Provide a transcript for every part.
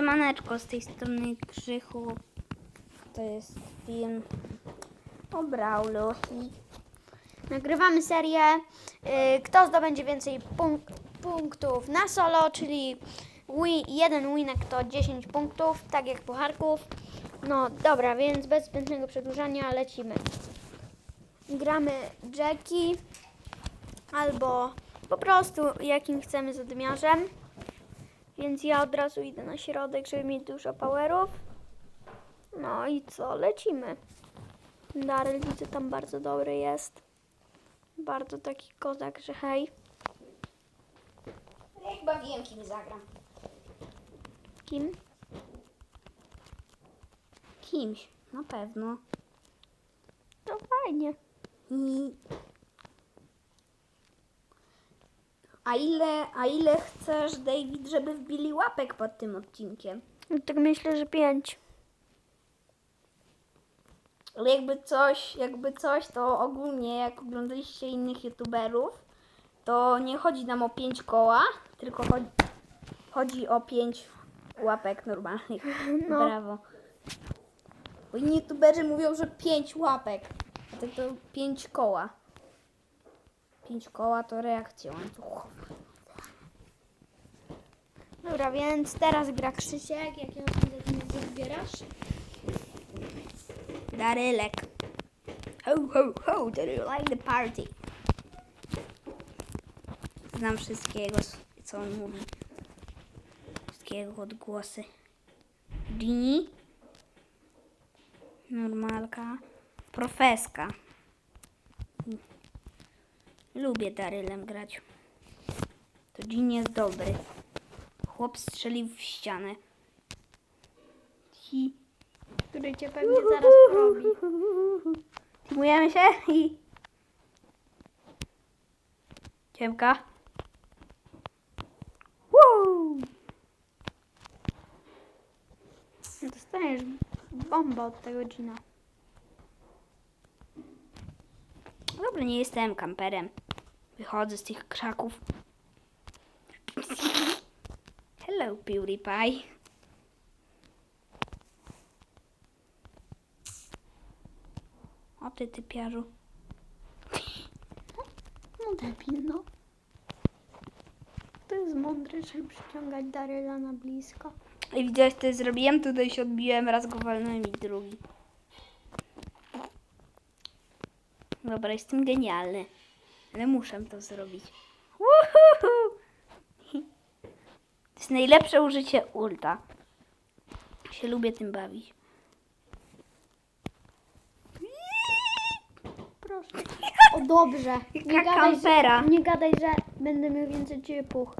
Siemaneczko, z tej strony Krzychu. To jest film o Brawlu. Nagrywamy serię y, Kto zdobędzie więcej punk punktów na solo, czyli jeden winek to 10 punktów, tak jak pucharków. No dobra, więc bez zbędnego przedłużania lecimy. Gramy Jackie albo po prostu jakim chcemy zadymiarzem. Więc ja od razu idę na środek, żeby mieć dużo powerów. No i co, lecimy. Daryl widzę tam bardzo dobry jest. Bardzo taki kozak, że hej. ja chyba wiem, kim zagram. Kim? Kimś, na pewno. No fajnie. I... A ile, a ile chcesz, David, żeby wbili łapek pod tym odcinkiem? No tak myślę, że pięć. Ale jakby coś, jakby coś, to ogólnie jak oglądaliście innych youtuberów, to nie chodzi nam o pięć koła, tylko chodzi, chodzi o pięć łapek normalnych. No. Brawo. Bo inni youtuberzy mówią, że pięć łapek, a to, to pięć koła. Pięć koła to reakcja łańcuchowa. Dobra, więc teraz gra Krzysiek. Jakie ostatnie wybierasz? Darylek. Ho, ho, ho, do you like the party? Znam wszystkiego, co on mówi. Wszystkie jego odgłosy. Ginny. Normalka. Profeska. Lubię Darylem grać. To Ginny jest dobry. Chłop strzelił w ścianę. Hi. Który cię pewnie zaraz porobi. Teamujemy się i... Ciemka. Woo! Dostaniesz bombę od tego Gina. Dobra, nie jestem kamperem. Wychodzę z tych krzaków. Hello, PewDiePie. O ty, typiarzu. No debil, no. To jest mądre, żeby przyciągać Daryla na blisko. I widziałeś, co zrobiłem? Tutaj się odbiłem, raz go walnąłem i drugi. Dobra, jestem genialny. Ale muszę to zrobić. Woohoo! To jest najlepsze użycie ulta. Się lubię tym bawić. Proszę. O dobrze. Jaka gadaj, kampera. Że, nie gadaj, że będę miał więcej ciebie puch.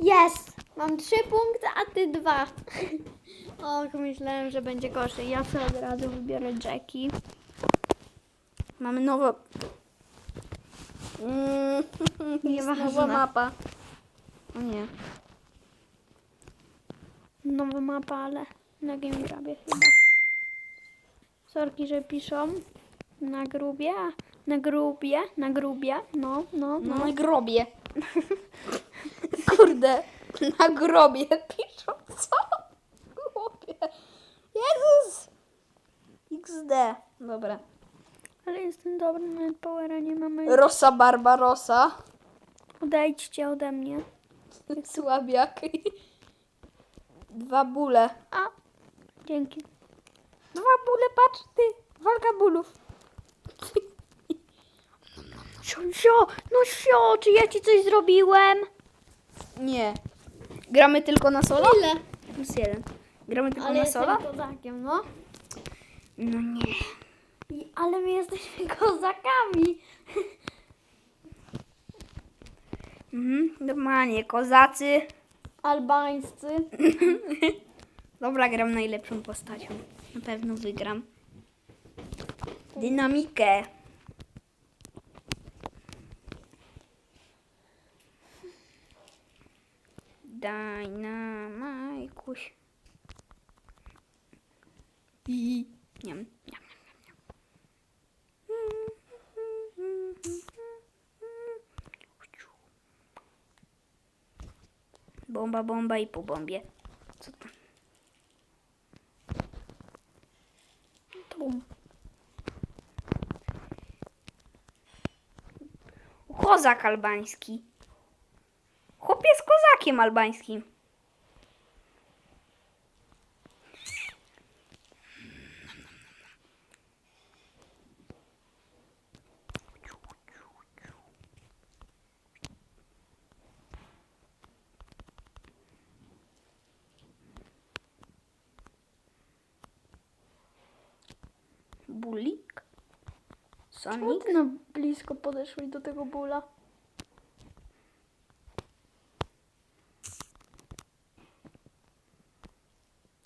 Jest! Mam trzy punkty, a ty dwa. Och, myślałem, że będzie gorzej. Ja sobie od razu wybiorę Jackie. Mamy nowo... Mm, jest Nieważne. nowa mapa. O nie. Nowa mapa, ale na Game Grabie chyba. Sorki, że piszą na grubie, a na grubie, na grubie, no, no, No no. na grobie. Kurde, na grobie piszą co? Głupie. Jezus! XD. Dobra. Ale jestem dobry, nawet powera nie mamy. Rosa Barbarosa. Odejdźcie ode mnie. Słabiak. Dwa bóle. A, dzięki. Dwa bóle, patrz ty. Walka bólów. Sio, sio, no sio, czy ja ci coś zrobiłem? Nie. Gramy tylko na solo? Ile? Plus jeden. Gramy tylko Ale na jestem solo? kozakiem, no. No nie. I, ale my jesteśmy kozakami. Mhm, normalnie, kozacy. Albańscy. Dobra, gram najlepszą postacią. Na pewno wygram. Dynamikę. Dynamikuś. I... Niam, niam, niam, niam. bomba, bomba i po bombie. Co to? To. Kozak albański. Chłop jest kozakiem albańskim. Czemu Sonic? ty na blisko podeszłeś do tego bóla?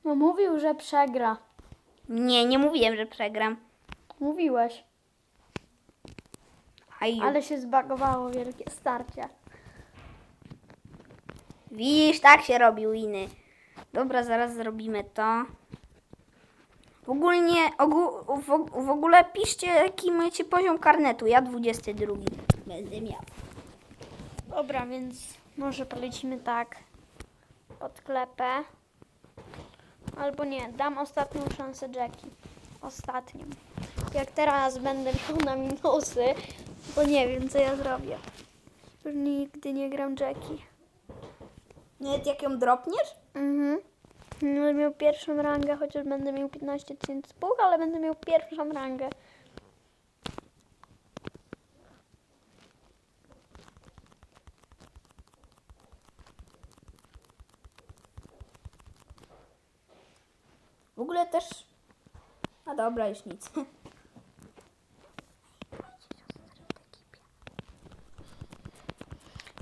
No mówił, że przegra. Nie, nie mówiłem, że przegram. Mówiłeś. Ale się zbagowało wielkie starcie. Widzisz, tak się robi winy. Dobra, zaraz zrobimy to. W ogóle, ogół, w, w ogóle piszcie, jaki macie poziom karnetu. Ja 22 będę miał. Dobra, więc może polecimy tak pod klepę. Albo nie, dam ostatnią szansę Jackie. Ostatnią. Jak teraz będę miał na minusy, to nie wiem, co ja zrobię. Już nigdy nie gram Jackie. Nawet jak ją dropniesz? Mhm. Będę miał pierwszą rangę, chociaż będę miał 15 tysięcy puch, ale będę miał pierwszą rangę. W ogóle też... A dobra, już nic.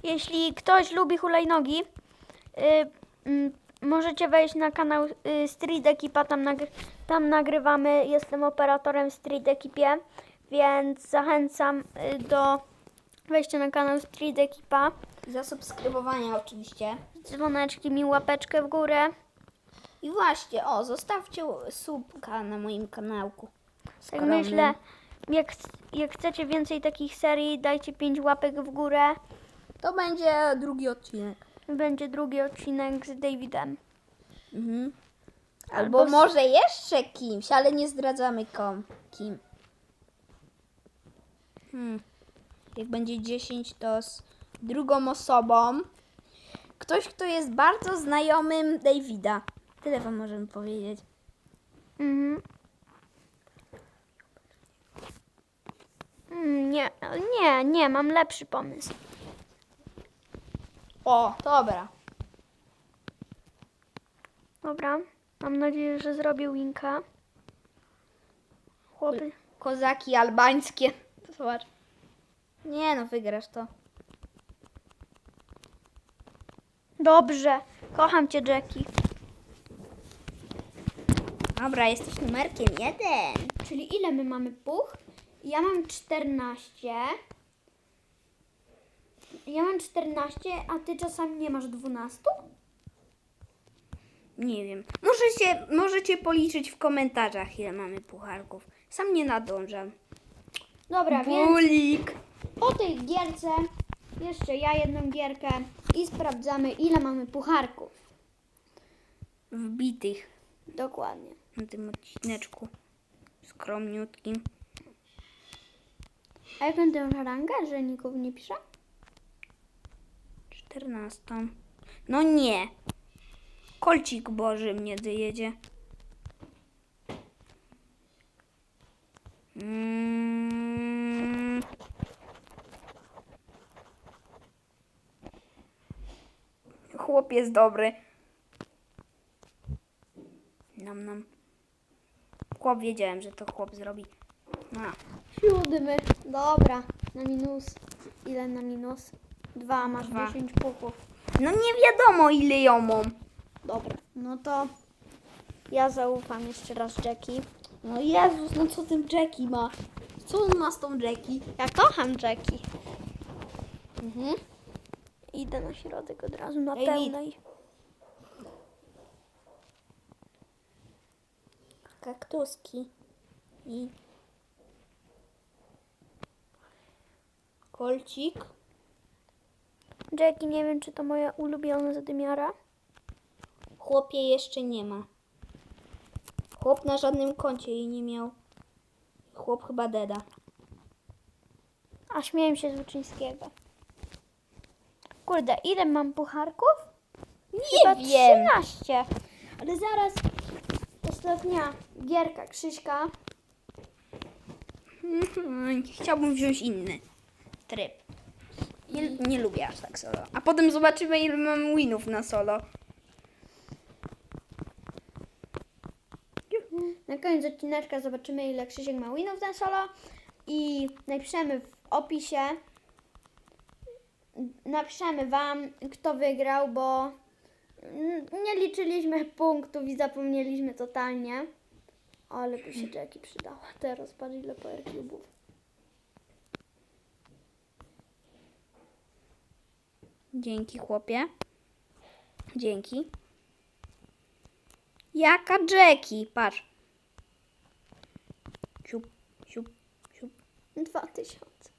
Jeśli ktoś lubi hulajnogi, y, mm, możecie wejść na kanał y, Street Ekipa, tam, nagry- tam nagrywamy, jestem operatorem Street Ekipie, więc zachęcam y, do wejścia na kanał Street Ekipa, Zasubskrybowania oczywiście. z dzwoneczkiem i łapeczkę w górę. I właśnie, o, zostawcie subka na moim kanałku. Tak Skromnym. myślę, jak, jak chcecie więcej takich serii, dajcie 5 łapek w górę. To będzie drugi odcinek. Będzie drugi odcinek z Davidem. Mhm. Albo, Albo s- może jeszcze kimś, ale nie zdradzamy kom, kim. Hmm. Jak będzie 10, to z drugą osobą. Ktoś, kto jest bardzo znajomym Davida. Tyle wam możemy powiedzieć. Mhm. Mm, Nie, nie, nie, mam lepszy pomysł. O, dobra. Dobra, mam nadzieję, że zrobię winka. Chłopy. Kozaki albańskie. Zobacz. Nie no, wygrasz to. Dobrze, kocham cię, Jackie. Dobra, jesteś numerkiem jeden. Czyli ile my mamy puch? Ja mam 14. Ja mam 14, a ty czasami nie masz 12? Nie wiem. Możecie, możecie policzyć w komentarzach, ile mamy pucharków. Sam nie nadążam. Dobra, więc Bulik. po tej gierce jeszcze ja jedną gierkę i sprawdzamy, ile mamy pucharków. Wbitych Dokładnie. na tym odcineczku. Skromniutkim. A jak będę miał rangę, że nikogo nie pisze? 14. No nie. Kolcik Boży mnie dojedzie. Mm. Chłop jest dobry. Nam, nam. Chłop wiedziałem, że to chłop zrobi. No. Siódmy. Dobra, na minus. Ile na minus? Dwa, masz Dwa. 10 puchów. no nie wiadomo ile ją mam. Dobra, no to ja zaufam jeszcze raz Jackie. No Jezus, no co ten Jackie ma? Co on ma z tą Jackie? Ja kocham Jackie. Mhm. Idę na środek od razu na David. pełnej. Kaktuski. I kolcik. Jackie, nie wiem, czy to moja ulubiona zadymiara. Chłopie jeszcze nie ma. Chłop na żadnym koncie jej nie miał. Chłop chyba deda. A śmieję się z Łuczyńskiego. Kurde, ile mam pucharków? Chyba Nie wiem. 13. Ale zaraz ostatnia gierka Krzyśka. Chciałbym wziąć inny tryb. Nie, nie lubię aż tak solo. A potem zobaczymy, ile mam winów na solo. Na koniec odcineczka zobaczymy, ile Krzysiek ma winów na solo. I napiszemy w opisie, napiszemy Wam, kto wygrał, bo nie liczyliśmy punktów i zapomnieliśmy totalnie. Ale by się Jackie przydała. Teraz patrz ile power cubów. Dzięki, chłopie. Dzięki. Jaka Jackie? Patrz. Siup, siup, siup. 2000.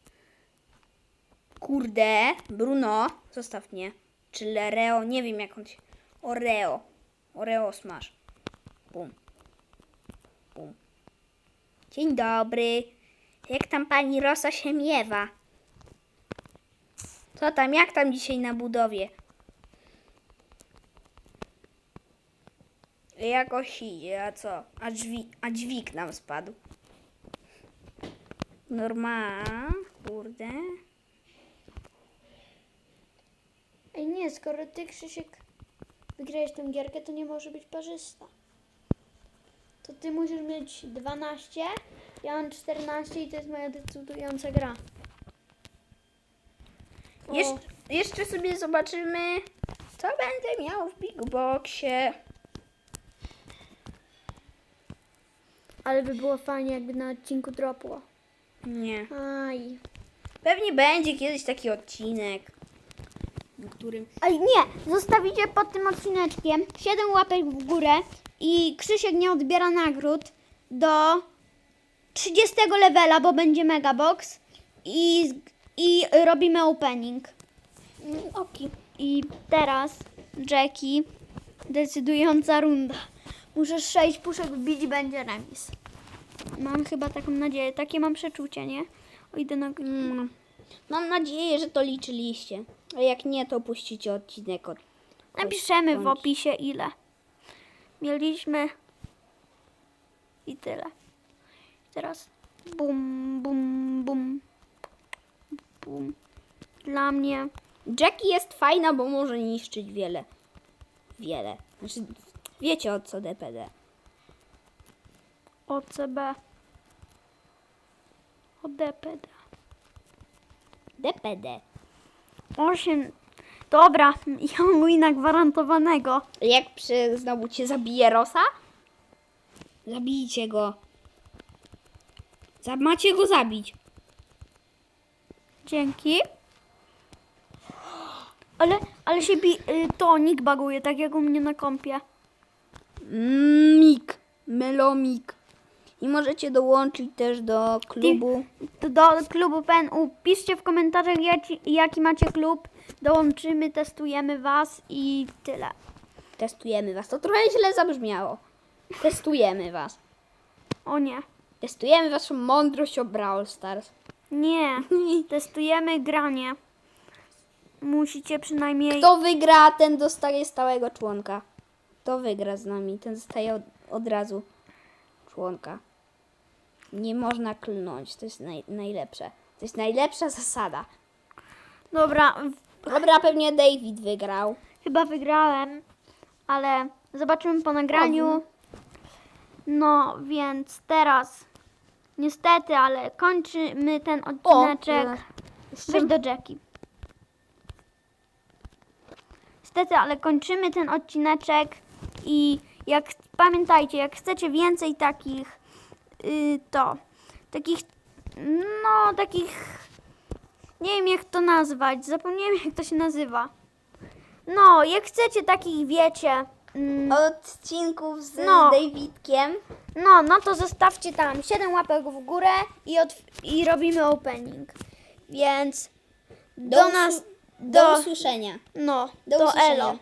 Kurde, Bruno, zostaw mnie. Czy Lereo, nie wiem jak on się... Oreo. Oreo smash. Bum. Bum. Dzień dobry. Jak tam pani Rosa się miewa? Co tam, jak tam dzisiaj na budowie? Jakoś idzie, a co? A, drzwi, a dźwig nam spadł. Norma, kurde. Ej nie, skoro ty Krzysiek wygrałeś tę gierkę, to nie może być parzysta. To ty musisz mieć 12, ja mam 14 i to jest moja decydująca gra. O, Jeszcze, sobie zobaczymy, co będę miał w Big Boxie. Ale by było fajnie, jakby na odcinku dropło. Nie. Aj. Pewnie będzie kiedyś taki odcinek, w którym... Ej, nie! Zostawicie pod tym odcineczkiem 7 łapek w górę i Krzysiek nie odbiera nagród do 30 levela, bo będzie megabox i, i robimy opening. Oki. I teraz Jackie, decydująca runda. Muszę 6 puszek wbić i będzie remis. Mam chyba taką nadzieję, takie mam przeczucie, nie? O, idę na... Mm. Mam nadzieję, że to liczyliście. A jak nie, to puścicie odcinek od... Napiszemy w opisie ile. Mieliśmy i tyle. Teraz bum, bum, bum, bum. Dla mnie Jackie jest fajna, bo może niszczyć wiele. Wiele. Znaczy, wiecie o co DPD. OCB. ODPD. DPD. 8. Dobra, ja mam wina gwarantowanego. Jak przy, znowu cię zabije Rosa? Zabijcie go. Za, macie go zabić. Dzięki. Ale, ale się bi- y, to nick baguje, tak jak u mnie na kompie. Mik. Melomik. I możecie dołączyć też do klubu. To do klubu PNU. Piszcie w komentarzach, jaki, jaki macie klub. Dołączymy, testujemy was i tyle. Testujemy was. To trochę źle zabrzmiało. Testujemy was. O nie. Testujemy waszą mądrość o Brawl Stars. Nie. Testujemy granie. Musicie przynajmniej. Kto wygra, ten dostaje stałego członka. Kto wygra z nami, ten dostaje od, od razu członka. Nie można klnąć. To jest naj, najlepsze. To jest najlepsza zasada. Dobra, Dobra, pewnie David wygrał. chyba wygrałem, ale zobaczymy po nagraniu. No więc teraz niestety, ale kończymy ten odcineczek. Weź do Jackie. Niestety, ale kończymy ten odcineczek i jak pamiętajcie, jak chcecie więcej takich, y, to takich, no takich, nie wiem jak to nazwać, zapomniałem jak to się nazywa. No, jak chcecie takich, wiecie, mm, Odcinków z No. Davidkiem. no, no to zostawcie tam 7 łapek w górę i, i robimy opening. Więc do, Do nas, Do do, usłyszenia. no, Do to usłyszenia. elo.